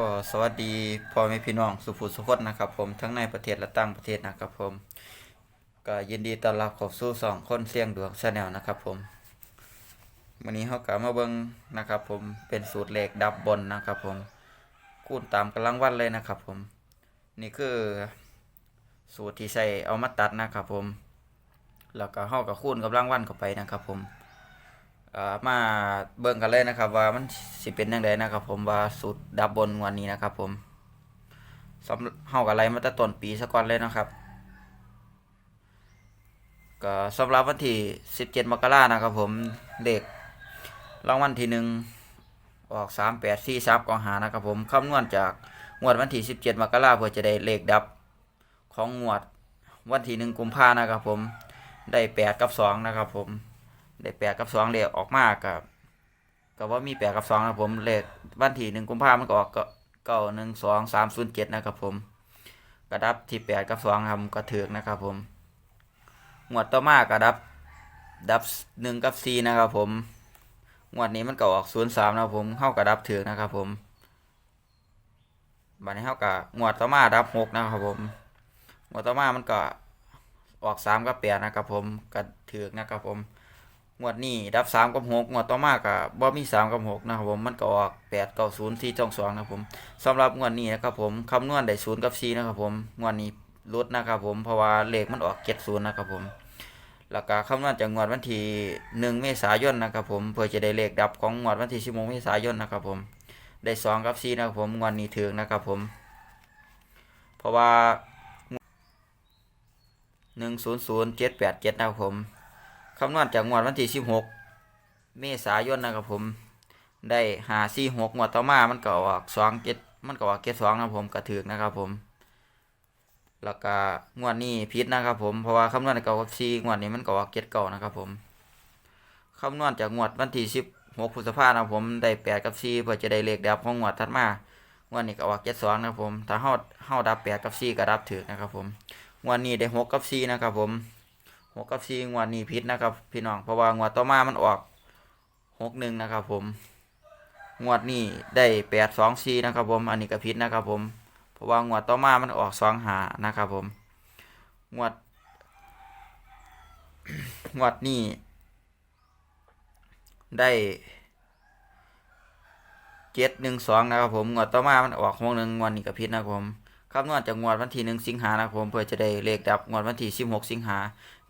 ก็สวัสดีพ่อแม่พี่น้องสุภูสุขนนะครับ ผมทั้งในประเทศและต่างประเทศนะครับผม ก็ยินดีต้อนรับเขอบสู่สองคนเสี่ยงดวงชาแนลนะครับผมวันนี้เขากลับมาเบิ้งนะครับ ผมเป็นสูตรเลขดับบนนะครับ ผมคูณตามกำลังวันเลยนะครับ ผม นี่คือสูตรที่ใช้เอามาตัดนะครับ ผม แล้วก็เขากับคูณกำลังวันเข้าไปนะครับ ผม มาเบิ่งกันเลยนะครับ ว่ามันสิเป็นยังไงนะครับ ผมว่าสูตรดับบนวันนี้นะครับ ผมสำเฮากับอะไรมาตั้งต้นปีซะก่อนเลยนะครับก็สำหรับวันที่ 17 มกรานะครับ ผมเลขรางวัลที่หนึ่งออก 3 8 4 3กองหานะครับ ผมคำนวณจากงวดวันที่ 17 มกราเพื่อจะได้เลขดับของงวดวันที่1กุมภานะครับ ผมได้ 8 กับ 2 นะครับ ผม ได้แปดกับสองเลขออกมากับกับว่ามีแปดกับสองนะผมเลขวันที่หนึ่งกุมภาพันธ์ก็ออกก็เก้าหนึ่งสองสามศูนย์เจ็ดนะครับผมกระดับที่แปดกับสองครับก็ถือนะครับผมงวดต่อมากระดับดับหนึ่งกับสี่นะครับผมงวดนี้มันก็ออกศูนย์สามนะครับผมเข้ากระดับถือนะครับผมบัดนี้เข้ากับงวดต่อมาดับหกนะครับผมงวดต่อมามันก็ออกสามกับแปดนะครับผมก็ถือนะครับผม งวดนี้ดับสามกับหกงวดต่อมากับบ่มีสามกับหกนะครับผมมันก็ออกแปดเก้าศูนย์สี่จองสองนะครับผมสำหรับงวดนี้นะครับผมคำนวณได้ศูนย์กับสี่นะครับผมงวดนี้ลดนะครับผมเพราะว่าเลขมันออกเจ็ดศูนย์นะครับผมแล้วก็คำนวณจากงวดวันที่หนึ่งเมษายนนะครับผมเพื่อจะได้เลขดับของงวดวันที่สิบโมงเมษายนนะครับผมได้สองกับสี่นะครับผมงวดนี้ถึงนะครับผม เพราะว่าหนึ่งศูนย์ศูนย์เจ็ดแปดเจ็ดนะครับผม คำนวณจากงวดวันที่16 เมษายนนะครับผม ได้หาสี่หกงวดต่อมามันก็ออกสองเจ็ดมันก็ออกเจ็ดสองนะครับผมกระถือนะครับผม แล้วก็งวดนี้พิษนะครับผม เพราะว่าคำนวณเก่ากับสี่งวดนี้มันก็ออกเจ็ดเก่านะครับผมคำนวณจากงวดวันที่สิบหกพฤษภาคมนะครับผม ได้แปดกับสี่เพื่อจะได้เลขดับของงวดถัดมางวดนี้ก็ออกเจ็ดสองนะครับผม ถ้าเฮาเฮาดับแปดกับสี่ก็ดับถือนะครับผมงวดนี้ได้หกกับสี่นะครับผม หกกับสี่งวดนี้พิษนะครับ พี่น้องเพราะว่างวดต่อมามันออกหกหนึ่งนะครับ ผมงวดนี้ได้แปดสองสี่นะครับผมอันนี้ก็พิษนะครับ ผมเพราะว่างวดต่อมามันออกสองหานะครับ ผมงวดงวดนี้ได้เจ็ดหนึ่งสองนะครับผมงวดต่อมามันออกหกหนึ่งงวดนี้ก็พิษนะครับผม คำนวณจากงวดวันที่หนึ่งสิงหานะครับผมเพื่อจะได้เลขดับงวดวันที่สิบหกสิงหา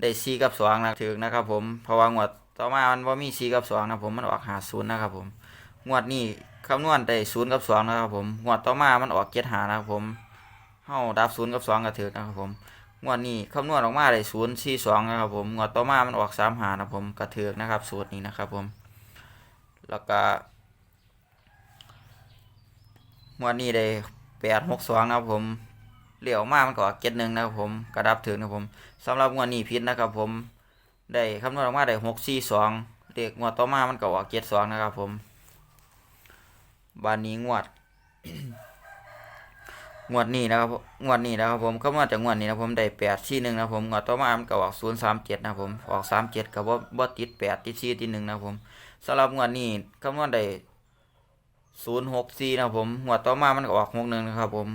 ได้4กับ2นะถึงนะครับผมเพราะว่างวดต่อมามันว่ามี4กับ2นะผมมันออกหาศูนย์นะครับผมงวดนี้คำนวณได้0กับ2นะครับผมงวดต่อมามันออก7หานะครับผมเฮาดับ0กับ2ก็ถึงนะครับผมงวดนี้คำนวณออกมาได้0 4 2นะครับผมงวดต่อมามันออก3หานะผมก็ถึงนะครับสูตรนี้นะครับผม แล้วก็งวดนี้ได้ 8 6 2นะครับผมเหลี่ยวมากมันก็ออก7 1นะครับผมกระดับถึงนะครับผมสำหรับงวดนี้พิษนะครับผมได้คำนวณออกมาได้หกสี่สองเลขงวดต่อมามันก็ออกเจ็ดสองนะครับผมบานนี้งวด งวดนี้นะครับงวดนี้นะครับผมคำนวณจากงวดนี้นะผมได้แปดสี่หนึ่งนะครับผมงวดต่อมามันก็ออกศูนย์สามเจ็ดนะครับผมออกสามเจ็ดกับว่าบ่ติดแปดติดสี่ติดหนึ่งนะครับผมสำหรับงวดนี้คำนวณได้ ศูนย์หกสี่นะผมงวดต่อมามันก็ออกหกหนึ่งนะครับผม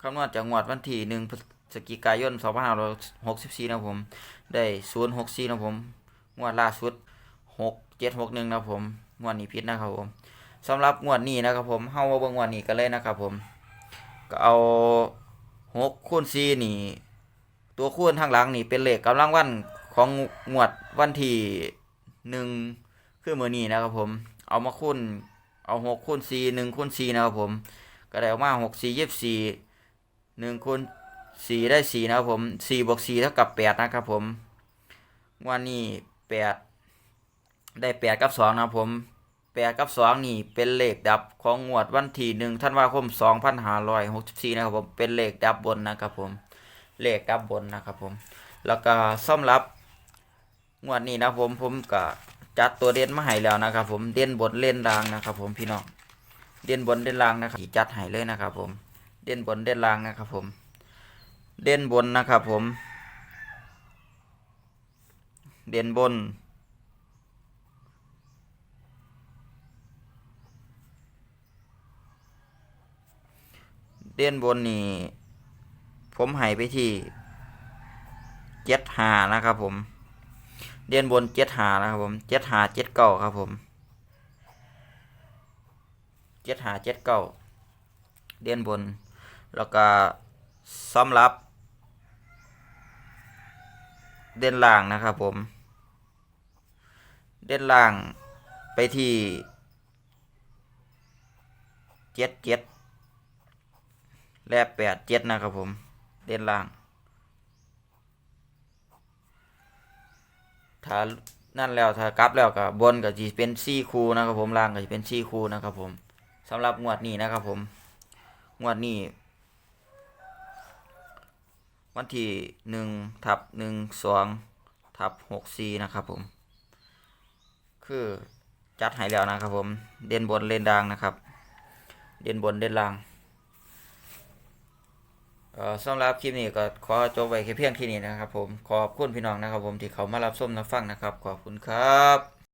คำนวณจากงวดวันที่หนึ่งพฤศจิกายน2564นะครับผม ได้064นะผมงวดล่าสุด6761นะผมงวดนี้ผิดนะครับผมสำหรับงวดนี้นะครับผมเฮามาเบิ่งงวดนี้กันเลยนะครับผมก็เอา6คูณ4นี่ ตัวคูณทางหลังนี่เป็นเลขกำลังวันของงวดวันที่1คือมือนี้นะครับผม เอามาคูณ เอา6คูณ4 1คูณ4นะครับผม ก็ได้ออกมา6 4 24 1คูณสี่ได้สี่นะครับผมสี่บวกสี่เท่ากับแปดนะครับผมวันนี้แปดได้แปดกับสองนะครับผมแปดกับสองนี่เป็นเลขดับของงวดวันที่หนึ่งธันวาคมสองพันห้าร้อยหกสิบสี่นะครับผมเป็นเลขดับบนนะครับผมเลขดับบนนะครับผม แล้วก็ซ่อมรับงวดนี้นะผมผมก็ จัดตัวเด่นมาให้แล้วนะครับ ผมเด่นบนเล่นรางนะครับ ผมพี่น้องเด่นบนเด่นรางนะครับจัดให้เลยนะครับ ผมเด่นบนเด่นรางนะครับ ผม เด่นบนนะครับ ผม เด่นบนเด่นบนนี่ผมให้ไปที่เจ็ดหานะครับผม เด่นบนเจ็ดหานะครับผมเจ็ดหาเจ็ดเก้าครับผมเจ็ดหาเจ็ดเก้าเด่นบน แล้วก็สำหรับ เด่นล่างนะครับผม เด่นล่างไปที่เจ็ดเจ็ดและแปดเจ็ดนะครับผม เด่นล่าง ถ้านั่นแล้วถ้ากลับแล้วก็บนก็จะเป็นซี่คูนะครับผมล่างก็จะเป็นซี่คูนะครับผมสำหรับงวดนี้นะครับผมงวดนี้ วันที่หนึ่งทับหนึ่งสองทับหกสี่นะครับผม คือจัดให้แล้วนะครับผมเด่นบนเล่นดังนะครับ เด่นบนเด่นล่าง เอ่อสำหรับคลิปนี้ก็ขอจบไว้แค่เพียงที่นี้นะครับผมขอบคุณพี่น้องนะครับผมที่เขามารับชมรับฟังนะครับ ขอบคุณครับ